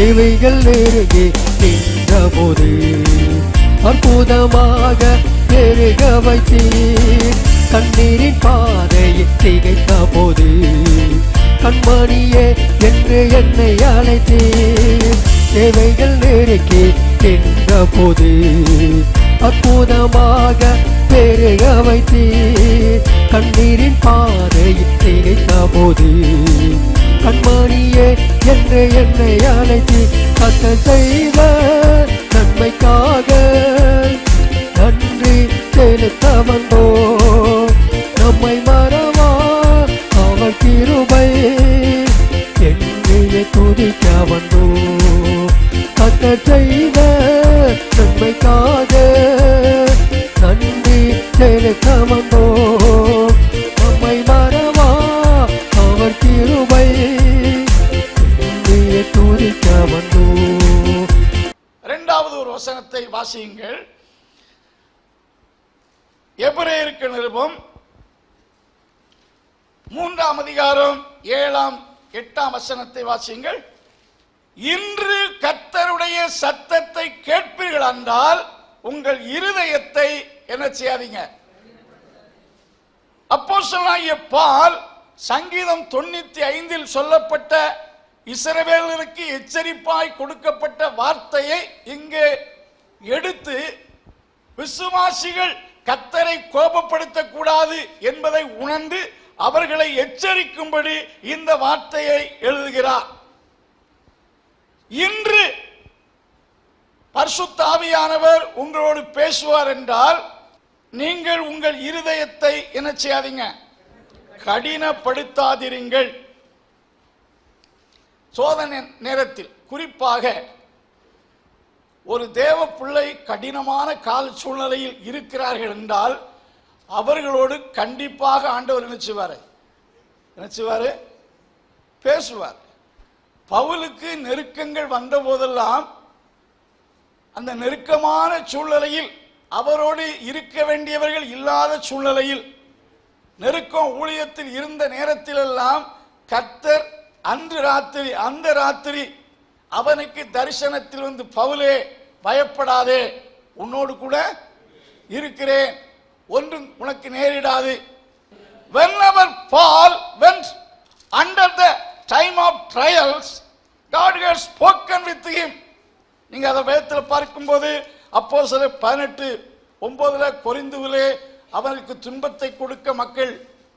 தேவைகள் நெருங்கி நின்ற போது அற்புதமாக பெருக வைத்தீர். கண்ணீரின் பாதையை திகைத்த போது கண்மணியே என்று என்னை அழைத்தீர். தேவைகள் நெருக்கி நின்ற போது அற்புதமாக பெருக வைத்தீர். கண்ணீரின் பாதையை திகைத்த போது கண்மணியே என்று என்னை அழைத்து கத்த செய்த நன்மைக்காக நன்றி செலுத்த வந்தோ நம்மை எபிரேயருக்கு நிருபம். மூன்றாம் அதிகாரம் ஏழாம் எட்டாம் வசனத்தை வாசியுங்கள். இன்று கர்த்தருடைய சத்தத்தை கேட்பீர்கள் என்றால் உங்கள் இருதயத்தை என்ன செய்யாதீங்க. அப்போஸ்தலனாகிய பால் சங்கீதம் தொண்ணூத்தி ஐந்தில் சொல்லப்பட்ட இஸ்ரவேலருக்கு எச்சரிப்பாய் கொடுக்கப்பட்ட வார்த்தையை இங்கே எடுத்து விசுவாசிகள் கத்தரை கோபப்படுத்தக் கூடாது என்பதை உணர்ந்து அவர்களை எச்சரிக்கும்படி இந்த வார்த்தையை எழுதுகிறார். இன்று பர்சுத்தாவியானவர் உங்களோடு பேசுவார் என்றால் நீங்கள் உங்கள் இருதயத்தை என்ன செய்யாதீங்க கடினப்படுத்தாதிருங்கள். சோதனை நேரத்தில் குறிப்பாக ஒரு தேவ பிள்ளை கடினமான கால சூழ்நிலையில் இருக்கிறார்கள் என்றால் அவர்களோடு கண்டிப்பாக ஆண்டவர் நினைச்சுவார் நினைச்சுவார் பேசுவார். பவுலுக்கு நெருக்கங்கள் வந்த போதெல்லாம் அந்த நெருக்கமான சூழ்நிலையில் அவரோடு இருக்க வேண்டியவர்கள் இல்லாத சூழ்நிலையில் நெருக்கம் ஊழியத்தில் இருந்த நேரத்திலெல்லாம் கர்த்தர் அன்று ராத்திரி அந்த ராத்திரி அவனுக்கு தரிசனத்தில் வந்து பவுலே பயப்படாதே உன்னோடு கூட இருக்கிறேன். ஒன்றும் உனக்கு நேரிடாது. Whenever Paul went under the time of trials, God had spoken with him. நீங்க அதை வேதத்தில் பார்க்கும்போது அப்போ சில பதினெட்டு ஒன்பதுல கொரிந்துவிலே அவனுக்கு துன்பத்தை கொடுக்க மக்கள்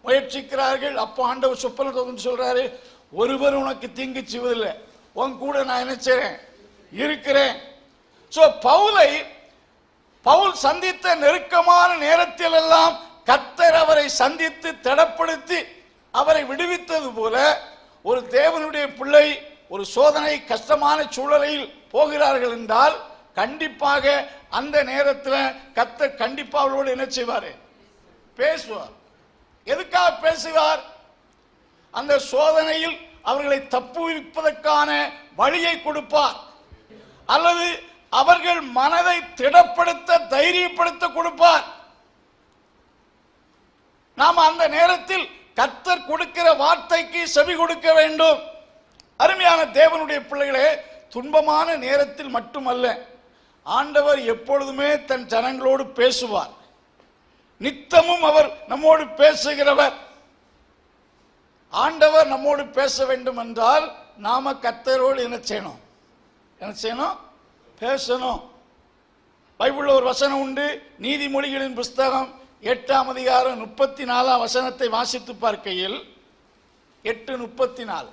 முயற்சிக்கிறார்கள். அப்போ ஆண்டவர் சொப்பன சொல்றாரு ஒருவர் உனக்கு தீங்கு செய்வதில்லை. உன் கூட நான் நினைச்சேன் இருக்கிறேன். சோ பவுலை பவுல் சந்தித்த நெருக்கமான நேரத்தில் எல்லாம் கத்தர் அவரை சந்தித்து திடப்படுத்தி அவரை விடுவித்தது போல ஒரு தேவனுடைய பிள்ளை ஒரு சோதனை கஷ்டமான சூழலில் போகிறார்கள் என்றால் கண்டிப்பாக அந்த நேரத்தில் கத்தர் கண்டிப்பாக அவளோடு என்ன செய்வார்? பேசுவார். எதுக்காக பேசுவார் அந்த சோதனையில் அவர்களை தப்புவிப்பதற்கான வழியை கொடுப்பார். அல்லது அவர்கள் மனதை திடப்படுத்த தைரியப்படுத்த கொடுப்பார். நாம் அந்த நேரத்தில் கர்த்தர் கொடுக்கிற வார்த்தைக்கு செவி கொடுக்க வேண்டும். அருமையான தேவனுடைய பிள்ளைகளே துன்பமான நேரத்தில் மட்டுமல்ல ஆண்டவர் எப்பொழுதுமே தன் ஜனங்களோடு பேசுவார். நித்தமும் அவர் நம்மோடு பேசுகிறவர். ஆண்டவர் நம்மோடு பேச வேண்டும் என்றால் நாம கர்த்தரோடு என்ன செய்யணும்? என்ன செய்யணும்? பேசணும். பைபிள்ல ஒரு வசனம் உண்டு. நீதிமொழிகளின் புஸ்தகம் எட்டாம் அதிகாரம் முப்பத்தி நாலாம் வசனத்தை வாசித்து பார்க்கையில் எட்டு முப்பத்தி நாலு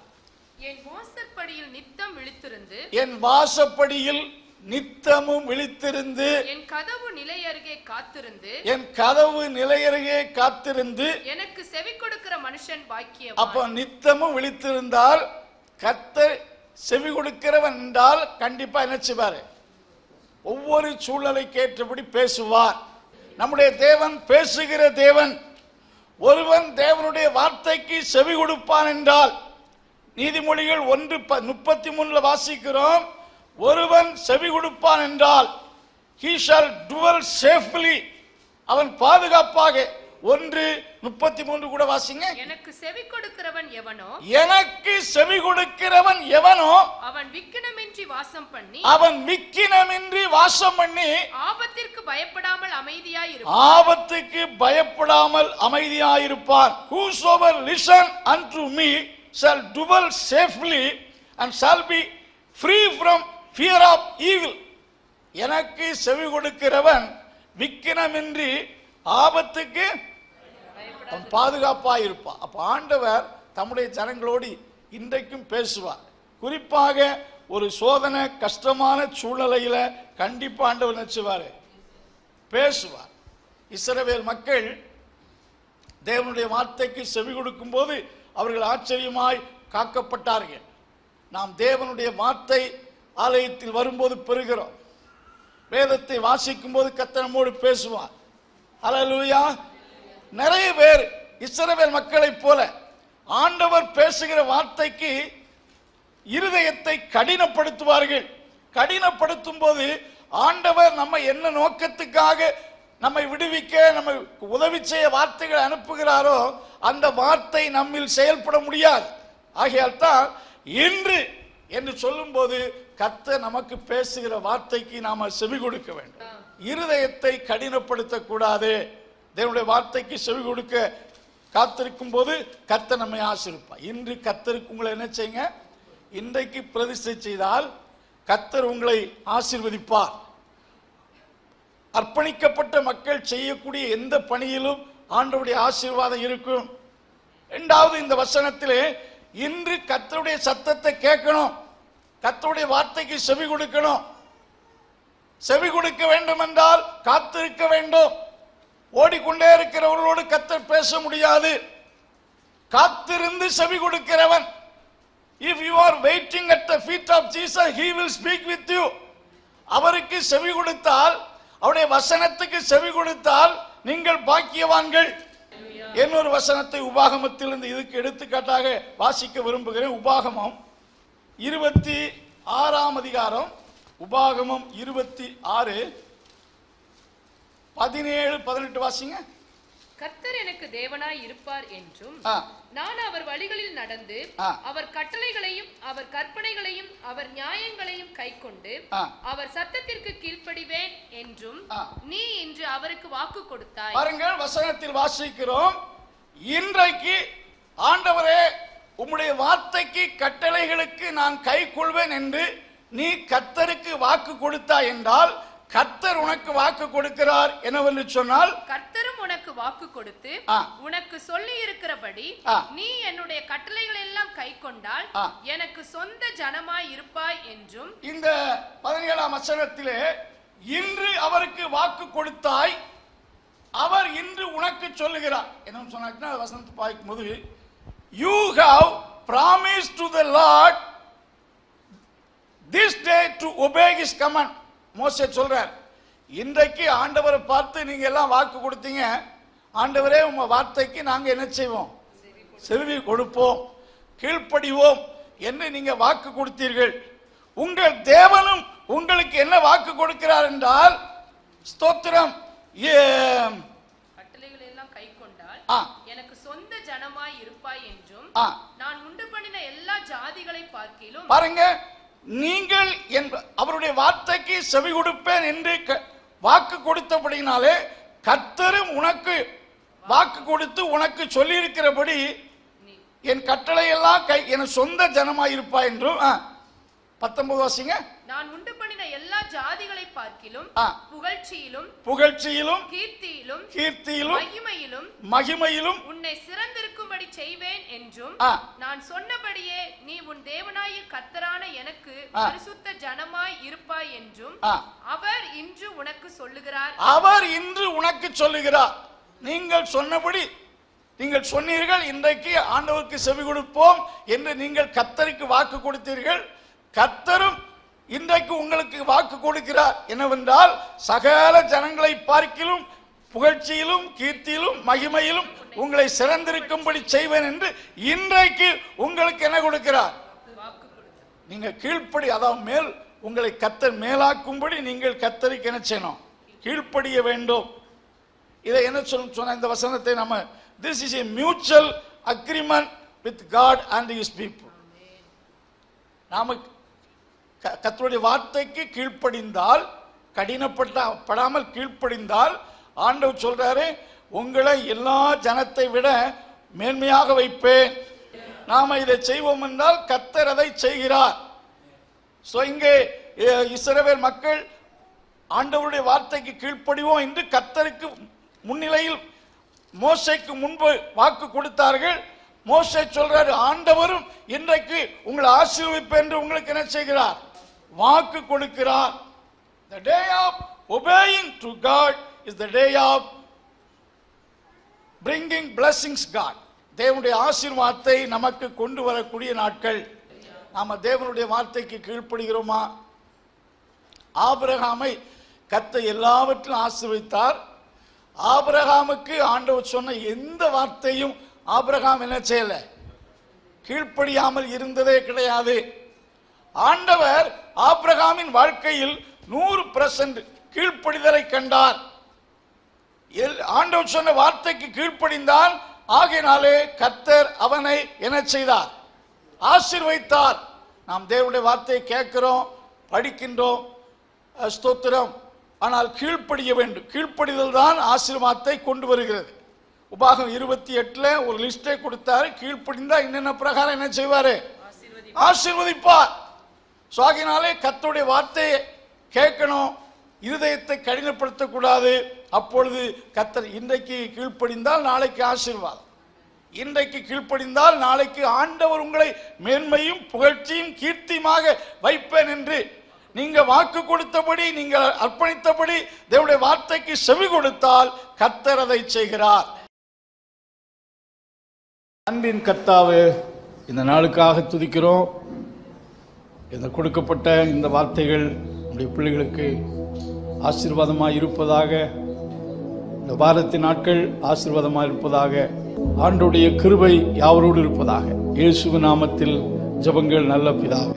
என் வாசற்படியில் நித்தம் விழித்திருந்து என் வாசப்படியில் நித்தமும் விழித்திருந்து என் கதவு நிலை அருகே காத்திருந்து என் கதவு நிலையருகே காத்திருந்து எனக்கு செவி கொடுக்கிற மனுஷன் பாக்கியம் அப்போ நித்தமும் விழித்திருந்தால் கர்த்தர் செவி கொடுக்கிறவன் என்றால் கண்டிப்பா என்ன செய்வாரு? ஒவ்வொரு சூழ்நிலைக்கு ஏற்றபடி பேசுவார். நம்முடைய தேவன் பேசுகிற தேவன் ஒருவன் தேவனுடைய வார்த்தைக்கு செவி கொடுப்பான் என்றால் நீதிமொழிகள் ஒன்று முப்பத்தி மூணுல வாசிக்கிறோம். ஒருவன் செவி கொடுப்பான் என்றால் he shall dwell safely. அவன் பாதுகாப்பாக ஒன்று முப்பத்தி மூன்று கூட வாசிங்க. எனக்கு செவி கொடுக்கிறவன் எவனோ? எனக்கு செவி கொடுக்கிறவன் எவனோ? அவன் விக்கினமின்றி வாசம் பண்ணி அவன் விக்கினமின்றி வாசம் பண்ணி ஆபத்திற்கு பயப்படாமல் அமைதியாய் இருப்பான் ஆபத்துக்கு பயப்படாமல் அமைதியாயிருப்பான். Whosoever listen unto me shall dwell safely and shall be free from fear of evil எனக்கு செவி கொடுக்கிறவன் விக்கினமின்றி ஆபத்துக்கு பாதுகாப்பாக இருப்பான். அப்போ ஆண்டவர் தம்முடைய ஜனங்களோடு இன்றைக்கும் பேசுவார். குறிப்பாக ஒரு சோதனை கஷ்டமான சூழ்நிலையில் கண்டிப்பாக ஆண்டவர் நினச்சுவார். பேசுவார். இஸ்ரவேல் மக்கள் தேவனுடைய வார்த்தைக்கு செவி கொடுக்கும்போது அவர்கள் ஆச்சரியமாய் காக்கப்பட்டார்கள். நாம் தேவனுடைய வார்த்தை ஆலயத்தில் வரும்போது பெறுகிறோம். வேதத்தை வாசிக்கும் போது கர்த்தர் நம்மோடு பேசுவார். அலலூயா நிறைய பேர் இஸ்ரவேல் மக்களைப் போல ஆண்டவர் பேசுகிற வார்த்தைக்கு இருதயத்தை கடினப்படுத்துவார்கள். கடினப்படுத்தும் போது ஆண்டவர் நம்ம என்ன நோக்கத்துக்காக நம்மை விடுவிக்க நம்மை உதவி செய்ய வார்த்தைகளை அனுப்புகிறாரோ அந்த வார்த்தை நம்மில் செயல்பட முடியாது. ஆகையால் தான் இன்று என்று சொல்லும்போது கத்த நமக்கு பேசுகிற வார்த்தைக்கு நாம செவி கொடுக்க வேண்டும். இருதயத்தை கடினப்படுத்தக்கூடாது. தேவனுடைய வார்த்தைக்கு செவி கொடுக்க காத்திருக்கும் போது கத்த நம்மை ஆசிரிப்பார் இன்று கத்தருக்கு உங்களை என்ன செய்யுங்க? இன்றைக்கு பிரதிஷ்டை செய்தால் கத்தர் உங்களை ஆசிர்வதிப்பார். அர்ப்பணிக்கப்பட்ட மக்கள் செய்யக்கூடிய எந்த பணியிலும் ஆண்டவுடைய ஆசீர்வாதம் இருக்கும். இரண்டாவது இந்த வசனத்திலே இன்று கத்தருடைய சத்தத்தை கேட்கணும். கர்த்தருடைய வார்த்தைக்கு செவி கொடுக்கணும். செவி கொடுக்க வேண்டும் என்றால் காத்திருக்க வேண்டும். ஓடிக்கொண்டே இருக்கிறவர்களோடு கர்த்தர் பேச முடியாது. காத்திருந்து செவி கொடுக்கிறவன். If you are waiting at the feet of Jesus he will speak with you அவருக்கு செவி கொடுத்தால் அவருடைய வசனத்துக்கு செவி கொடுத்தால் நீங்கள் பாக்கியவான்கள். இன்னொரு வசனத்தை உபாகமத்திலிருந்து இதுக்கு எடுத்துக்காட்டாக வாசிக்க விரும்புகிறேன். உபாகமம் இருபத்தி ஆறாம் அதிகாரம் உபாகமம் இருபத்தி ஆறு பதினேழு பதினெட்டு வாசிங்க கர்த்தர் எனக்கு தேவனாய் இருப்பார் என்றும் நான் அவர் வழிகளில் நடந்து. அவர் கட்டளைகளையும் அவர் கற்பனைகளையும் அவர் நியாயங்களையும் கைக்கொண்டு. அவர் சத்தத்திற்கு கீழ்ப்படிவேன் என்றும். நீ இன்று அவருக்கு வாக்கு கொடுத்தாய் பாருங்கள் வசனத்தில் வாசிக்கிறோம் இன்றைக்கு ஆண்டவரே உம்முடைய வார்த்தைக்கு கட்டளைகளுக்கு நான் கை கொள்வேன் என்று நீ கர்த்தருக்கு வாக்கு கொடுத்தாய் என்றால் கர்த்தர் உனக்கு வாக்கு கொடுக்கிறார் என்னவென்று சொன்னால் கர்த்தரும் உனக்கு வாக்கு கொடுத்து. உனக்கு சொல்லி இருக்கிறபடி. நீ என்னுடைய கட்டளைகள் எல்லாம் கை கொண்டால். எனக்கு சொந்த ஜனமாய் இருப்பாய் என்றும் இந்த பதினேழாம் வசனத்திலே இன்று அவருக்கு வாக்கு கொடுத்தாய் அவர் இன்று உனக்கு சொல்லுகிறார் என்ன சொன்னாச்சுன்னா வசனத்தை பார்க்கும்போது you have promise to the Lord this day to obey his command மோசே சொல்றார் இன்றைக்கு ஆண்டவரை பார்த்து நீங்க எல்லாம் வாக்கு கொடுத்தீங்க. ஆண்டவரே உங்க வார்த்தைக்கு நாங்க என்ன செய்வோம்? செவி கொடுப்போம் கீழ்ப்படிவோம் என்று நீங்க வாக்கு கொடுத்தீர்கள். உங்கள் தேவனும் உங்களுக்கு என்ன வாக்கு கொடுக்கிறார் என்றால் ஸ்தோத்திரம். ஏ- கை கொண்டால். எனக்கு சொந்த ஜனமாய் இருப்பாய் என்றும். நான் உண்டு பண்ணின எல்லா ஜாதிகளை பார்க்கிலும் பாருங்க நீங்கள் என்ப- அவருடைய வார்த்தைக்கு செவி கொடுப்பேன் என்று வாக்கு கொடுத்தபடினாலே கர்த்தரும் உனக்கு வாக்கு கொடுத்து உனக்கு சொல்லியிருக்கிறபடி என் கட்டளை எல்லாம் கை என் சொந்த ஜனமாயிருப்பா என்றும் ஆ, பத்தொன்பது வாசிங்க நான் உண்டு பண்ணின எல்லா ஜாதிகளை பார்க்கிலும். புகழ்ச்சியிலும் புகழ்ச்சியிலும் கீர்த்தியிலும் கீர்த்தியிலும் மகிமையிலும் மகிமையிலும் உன்னை சிறந்திருக்கும்படி செய்வேன் என்றும். நான் சொன்னபடியே நீ உன் தேவனாய கர்த்தரான எனக்கு. பரிசுத்த ஜனமாய் இருப்பாய் என்றும். அவர் இன்று உனக்கு சொல்லுகிறார் அவர் இன்று உனக்கு சொல்லுகிறார் நீங்கள் சொன்னபடி நீங்கள் சொன்னீர்கள் இன்றைக்கு ஆண்டவருக்கு செவி கொடுப்போம் என்று நீங்கள் கத்தருக்கு வாக்கு கொடுத்தீர்கள் கத்தரும் இன்றைக்கு உங்களுக்கு வாக்கு கொடுக்கிறார். என்னவென்றால் சகல ஜனங்களை பார்க்கிலும் புகழ்ச்சியிலும் கீர்த்தியிலும் மகிமையிலும் உங்களை சிறந்திருக்கும்படி செய்வேன் என்று இன்றைக்கு உங்களுக்கு என்ன கொடுக்கிறார்? நீங்கள் நீங்க கீழ்ப்படி அதாவது மேல் உங்களை கத்தர் மேலாக்கும்படி நீங்கள் கத்தருக்கு என்ன செய்யணும்? கீழ்ப்படிய வேண்டும். இதை என்ன சொல்ல சொன்ன இந்த வசனத்தை நம்ம this is a mutual agreement with God and use people நாம க- வார்த்தைக்கு கீழ்ப்படிந்தால் கடினப்பட்ட படாமல் கீழ்ப்படிந்தால் ஆண்டவர் சொல்றாரு உங்களை எல்லா ஜனத்தை விட மேன்மையாக வைப்பேன். நாம இதை செய்வோம் என்றால் கத்தர் அதை செய்கிறார். ஸோ இங்கே இஸ்ரவேல் மக்கள் ஆண்டவருடைய வார்த்தைக்கு கீழ்ப்படிவோம் என்று கத்தருக்கு முன்னிலையில் மோசைக்கு முன்பு வாக்கு கொடுத்தார்கள். மோசை சொல்றாரு ஆண்டவரும் இன்றைக்கு உங்களை ஆசீர்விப்பேன் என்று உங்களுக்கு என்ன செய்கிறார்? வாக்கு கொடுக்கிறார். The day of obeying to god is the day of bringing blessings god. தேவனுடைய ஆசீர்வாதத்தை நமக்கு கொண்டு வரக்கூடிய நாட்கள். நாம தேவனுடைய வார்த்தைக்கு கீழ்ப்படுகிறோமா? ஆபிரகாமை கத்தை எல்லாவற்றிலும் ஆசிர்வித்தார் ஆபிரகாமுக்கு ஆண்டவர் சொன்ன எந்த வார்த்தையும் ஆபிரகாம் என்ன செய்யல? கீழ்ப்படியாமல் இருந்ததே கிடையாது. ஆண்டவர் ஆப்ரஹாமின் வாழ்க்கையில் நூறு பிரசன்ட் கீழ்ப்படிதலை கண்டார். எல்- ஆண்டவர் சொன்ன வார்த்தைக்கு கீழ்ப்படிந்தான். ஆகினாலே கத்தர் அவனை என்ன செய்தார். ஆசிர்வைத்தார். நாம் தேவனுடைய வார்த்தையை கேட்கிறோம் படிக்கின்றோம் ஸ்தோத்திரம். ஆனால் கீழ்ப்படிய வேண்டும். கீழ்ப்படிதல் தான் ஆசீர்வாதத்தை கொண்டு வருகிறது. உபாகம் இருபத்தி எட்டில் ஒரு லிஸ்டை கொடுத்தாரு. கீழ்ப்படிந்தா என்னென்ன பிரகாரம் என்ன செய்வார்? ஆசீர்வதிப்பார். ஸோ ஆகினாலே கத்தோடைய வார்த்தையை கேட்கணும் இருதயத்தை கடினப்படுத்தக்கூடாது. அப்பொழுது கத்தர் இன்றைக்கு கீழ்ப்படிந்தால் நாளைக்கு ஆசீர்வாதம். இன்றைக்கு கீழ்ப்படிந்தால் நாளைக்கு ஆண்டவர் உங்களை மேன்மையும் புகழ்ச்சியும் கீர்த்தியுமாக வைப்பேன் என்று. நீங்கள் வாக்கு கொடுத்தபடி நீங்கள் அர்ப்பணித்தபடி தேவனுடைய வார்த்தைக்கு செவி கொடுத்தால் கத்தர் அதை செய்கிறார். அன்பின் கர்த்தாவே இந்த நாளுக்காக துதிக்கிறோம். இந்த கொடுக்கப்பட்ட இந்த வார்த்தைகள் நம்முடைய பிள்ளைகளுக்கு ஆசீர்வாதமாக இருப்பதாக இந்த வாரத்தின் நாட்கள் ஆசீர்வாதமாக இருப்பதாக ஆண்டுடைய கிருபை யாவரோடு இருப்பதாக. இயேசு நாமத்தில் ஜெபங்கள் நல்ல பிதாவே.